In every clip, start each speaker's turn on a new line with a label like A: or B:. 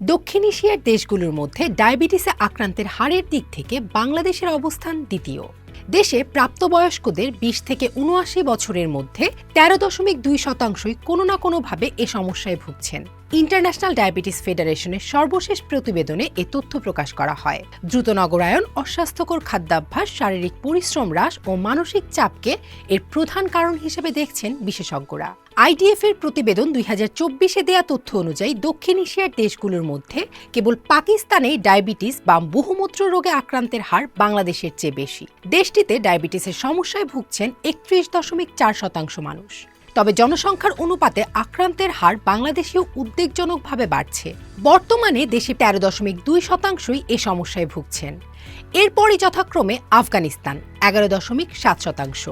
A: দক্ষিণ এশিয়ার দেশগুলোর মধ্যে ডায়াবেটিসে আক্রান্তের হারের দিক থেকে বাংলাদেশের অবস্থান দ্বিতীয়। দেশে প্রাপ্তবয়স্কদের বিশ থেকে উনআশি বছরের মধ্যে তেরো দশমিক দুই শতাংশই কোনো না কোনোভাবে এ সমস্যায় ভুগছেন। ইন্টারন্যাশনাল ডায়াবেটিস ফেডারেশনের সর্বশেষ প্রতিবেদনে এ তথ্য প্রকাশ করা হয়। দ্রুত নগরায়ন, অস্বাস্থ্যকর খাদ্যাভ্যাস, শারীরিক পরিশ্রম হ্রাস ও মানসিক চাপকে এর প্রধান কারণ হিসেবে দেখছেন বিশেষজ্ঞরা। আইডিএফ এর প্রতিবেদন দুই হাজার চব্বিশে দেয়া তথ্য অনুযায়ী দক্ষিণ এশিয়ার দেশগুলোর মধ্যে কেবল পাকিস্তানে ডায়াবেটিস বা বহুমূত্র রোগে আক্রান্তের হার বাংলাদেশের চেয়ে বেশি। দেশটিতে ডায়াবেটিসের সমস্যায় ভুগছেন একত্রিশ দশমিক চার শতাংশ মানুষ। তবে জনসংখ্যার অনুপাতে আক্রান্তের হার বাংলাদেশেও উদ্বেগজনকভাবে বাড়ছে। বর্তমানে দেশে তেরো দশমিক দুই শতাংশই এ সমস্যায় ভুগছেন। এরপরই যথাক্রমে আফগানিস্তান, এগারো দশমিক সাত শতাংশ,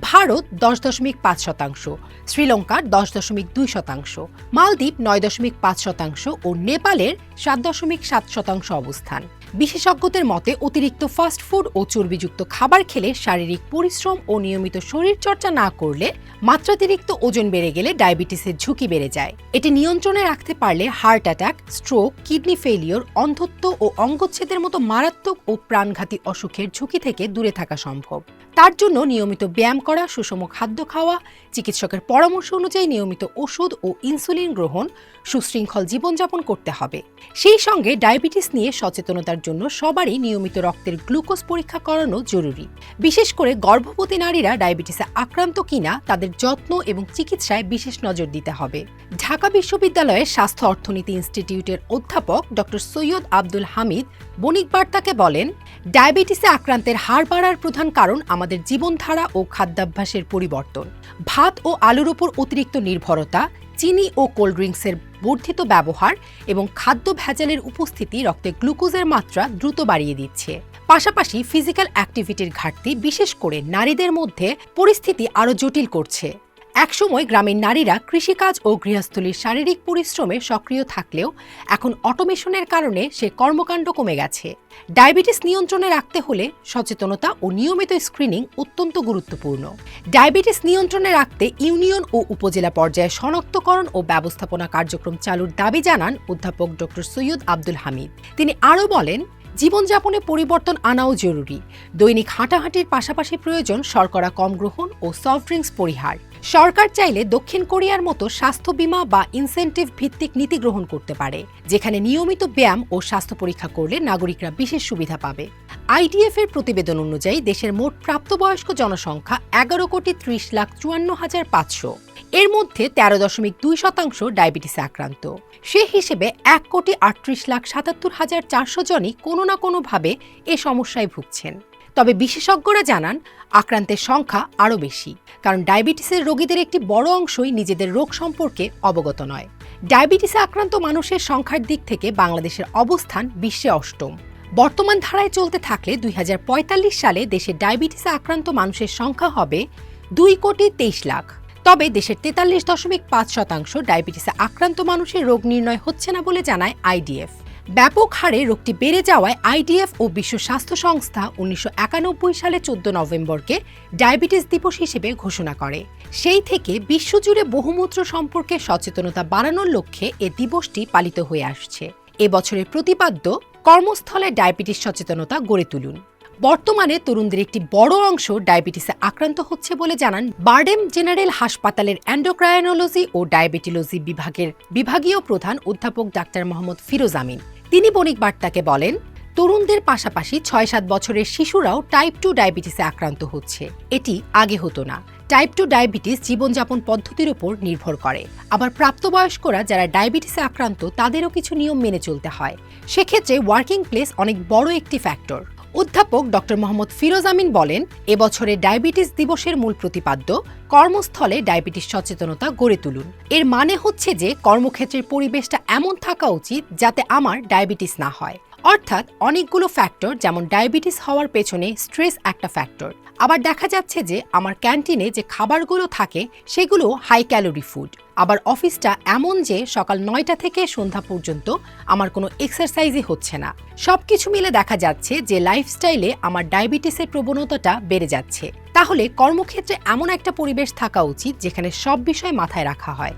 A: ভারত দশ দশমিক পাঁচ শতাংশ শ্রীলঙ্কার দশ দশমিক দুই শতাংশ, মালদ্বীপ নয় দশমিক পাঁচ শতাংশ ও নেপালের সাত দশমিক সাত শতাংশ অবস্থান। বিশেষজ্ঞদের মতে, অতিরিক্ত ফাস্ট ফুড ও চর্বিযুক্ত খাবার খেলে শারীরিক পরিশ্রম ও নিয়মিত শরীরচর্চা না করলে মাত্রাতিরিক্ত ওজন বেড়ে গেলে ডায়াবেটিসের ঝুঁকি বেড়ে যায়। এটি নিয়ন্ত্রণে রাখতে পারলে heart attack stroke kidney failure অন্ধত্ব ও অঙ্গচ্ছেদের মতো মারাত্মক ও প্রাণঘাতী অসুখের ঝুঁকি থেকে দূরে থাকা সম্ভব। তার জন্য নিয়মিত ব্যায়াম করা, সুষম খাদ্য খাওয়া, চিকিৎসকের পরামর্শ অনুযায়ী নিয়মিত ওষুধ ও ইনসুলিন গ্রহণ, সুশৃঙ্খল জীবনযাপন করতে হবে। সেই সঙ্গে ডায়াবেটিস নিয়ে সচেতনতার জন্য সবারই নিয়মিত রক্তের গ্লুকোজ পরীক্ষা করানো জরুরি। বিশেষ করে গর্ভবতী নারীরা ডায়াবেটিসে আক্রান্ত কিনা তাদের যত্ন এবং চিকিৎসায় বিশেষ নজর দিতে হবে। ঢাকা বিশ্ববিদ্যালয়ের স্বাস্থ্য অর্থনীতি ইনস্টিটিউটের অধ্যাপক ডক্টর সৈয়দ আব্দুল হামিদ বণিক বার্তাকে বলেন, ডায়াবেটিসে আক্রান্তের হার বাড়ার প্রধান কারণ আমাদের জীবনধারা ও খাদ্যাভ্যাসের পরিবর্তন। ভাত ও আলুর উপর অতিরিক্ত নির্ভরতা চিনি ও কোল্ড ড্রিঙ্কসের বর্ধিত ব্যবহার এবং খাদ্য ভেজালের উপস্থিতি রক্তে গ্লুকোজের মাত্রা দ্রুত বাড়িয়ে দিচ্ছে। পাশাপাশি ফিজিক্যাল অ্যাক্টিভিটির ঘাটতি বিশেষ করে নারীদের মধ্যে পরিস্থিতি আরও জটিল করছে। একসময় গ্রামের নারীরা কৃষিকাজ ও গৃহস্থলীর শারীরিক পরিশ্রমে সক্রিয় থাকলেও এখন অটোমেশনের কারণে সে কর্মকাণ্ড কমে গেছে। ডায়াবেটিস নিয়ন্ত্রণে রাখতে হলে সচেতনতা ও নিয়মিত স্ক্রিনিং অত্যন্ত গুরুত্বপূর্ণ। ডায়াবেটিস নিয়ন্ত্রণে রাখতে ইউনিয়ন ও উপজেলা পর্যায়ে শনাক্তকরণ ও ব্যবস্থাপনা কার্যক্রম চালুর দাবি জানান অধ্যাপক ডক্টর সৈয়দ আব্দুল হামিদ। তিনি আরও বলেন জীবনযাপনে পরিবর্তন আনাও জরুরি। দৈনিক হাঁটাহাঁটির পাশাপাশি প্রয়োজন শর্করা কম গ্রহণ ও সফট ড্রিঙ্কস পরিহার। সরকার চাইলে দক্ষিণ কোরিয়ার মতো স্বাস্থ্য বীমা বা ইনসেন্টিভ ভিত্তিক নীতি গ্রহণ করতে পারে, যেখানে নিয়মিত ব্যায়াম ও স্বাস্থ্য পরীক্ষা করলে নাগরিকরা বিশেষ সুবিধা পাবে। আইডিএফ এর প্রতিবেদন অনুযায়ী দেশের মোট প্রাপ্তবয়স্ক জনসংখ্যা এগারো কোটি ত্রিশ লাখ চুয়ান্ন হাজার পাঁচশো। এর মধ্যে তেরো দশমিক দুই শতাংশ ডায়াবেটিসে আক্রান্ত। সে হিসেবে এক কোটি আটত্রিশ লাখ সাতাত্তর হাজার চারশো জনই কোনো না কোনোভাবে এ সমস্যায় ভুগছেন। তবে বিশেষজ্ঞরা জানান, আক্রান্তের সংখ্যা আরও বেশি, কারণ ডায়াবেটিসের রোগীদের একটি বড় অংশই নিজেদের রোগ সম্পর্কে অবগত নয়। ডায়াবেটিসে আক্রান্ত মানুষের সংখ্যার দিক থেকে বাংলাদেশের অবস্থান বিশ্বে অষ্টম। বর্তমান ধারায় চলতে থাকলে দুই হাজার পঁয়তাল্লিশ সালে দেশে ডায়াবেটিসে আক্রান্ত মানুষের সংখ্যা হবে দুই কোটি তেইশ লাখ। তবে দেশের তেতাল্লিশ দশমিক পাঁচ শতাংশ ডায়াবেটিসে আক্রান্ত মানুষের রোগ নির্ণয় হচ্ছে না বলে জানায় আইডিএফ। ব্যাপক হারে রোগটি বেড়ে যাওয়ায় আইডিএফ ও বিশ্ব স্বাস্থ্য সংস্থা উনিশশো একানব্বই সালে চোদ্দ নভেম্বরকে ডায়াবেটিস দিবস হিসেবে ঘোষণা করে। সেই থেকে বিশ্বজুড়ে বহুমূত্র সম্পর্কে সচেতনতা বাড়ানোর লক্ষ্যে এ দিবসটি পালিত হয়ে আসছে। এবছরের প্রতিপাদ্য, কর্মস্থলে ডায়াবেটিস সচেতনতা গড়ে তুলুন। বর্তমানে তরুণদের একটি বড় অংশ ডায়াবেটিসে আক্রান্ত হচ্ছে বলে জানান বার্ডেম জেনারেল হাসপাতালের অ্যান্ডোক্রায়নোলজি ও ডায়াবেটিলজি বিভাগের বিভাগীয় প্রধান অধ্যাপক ডাক্তার মোহাম্মদ ফিরোজ আমিন। তিনি বণিক বার্তাকে বলেন, তরুণদের পাশাপাশি ছয় সাত বছরের শিশুরাও টাইপ টু ডায়াবেটিসে আক্রান্ত হচ্ছে। এটি আগে হতো না। টাইপ টু ডায়াবেটিস জীবনযাপন পদ্ধতির উপর নির্ভর করে। আবার প্রাপ্তবয়স্করা যারা ডায়াবেটিসে আক্রান্ত, তাদেরও কিছু নিয়ম মেনে চলতে হয়। সেক্ষেত্রে ওয়ার্কিং প্লেস অনেক বড় একটি ফ্যাক্টর। অধ্যাপক ড. মোহাম্মদ ফিরোজ আমিন বলেন, এবছরে ডায়াবেটিস দিবসের মূল প্রতিপাদ্য, কর্মস্থলে ডায়াবেটিস সচেতনতা গড়ে তুলুন। এর মানে হচ্ছে যে কর্মক্ষেত্রের পরিবেশটা এমন থাকা উচিত যাতে আমার ডায়াবেটিস না হয়। অর্থাৎ অনেকগুলো ফ্যাক্টর যেমন ডায়াবেটিস হওয়ার পেছনে স্ট্রেস একটা ফ্যাক্টর আবার দেখা যাচ্ছে যে আমার ক্যান্টিনে যে খাবারগুলো থাকে, সেগুলো হাই ক্যালোরি ফুড আবার অফিসটা এমন যে সকাল নয়টা থেকে সন্ধ্যা পর্যন্ত আমার কোনো এক্সারসাইজই হচ্ছে না। সব কিছু মিলে দেখা যাচ্ছে যে লাইফস্টাইলে আমার ডায়াবেটিসের প্রবণতাটা বেড়ে যাচ্ছে। তাহলে কর্মক্ষেত্রে এমন একটা পরিবেশ থাকা উচিত যেখানে সব বিষয় মাথায় রাখা হয়।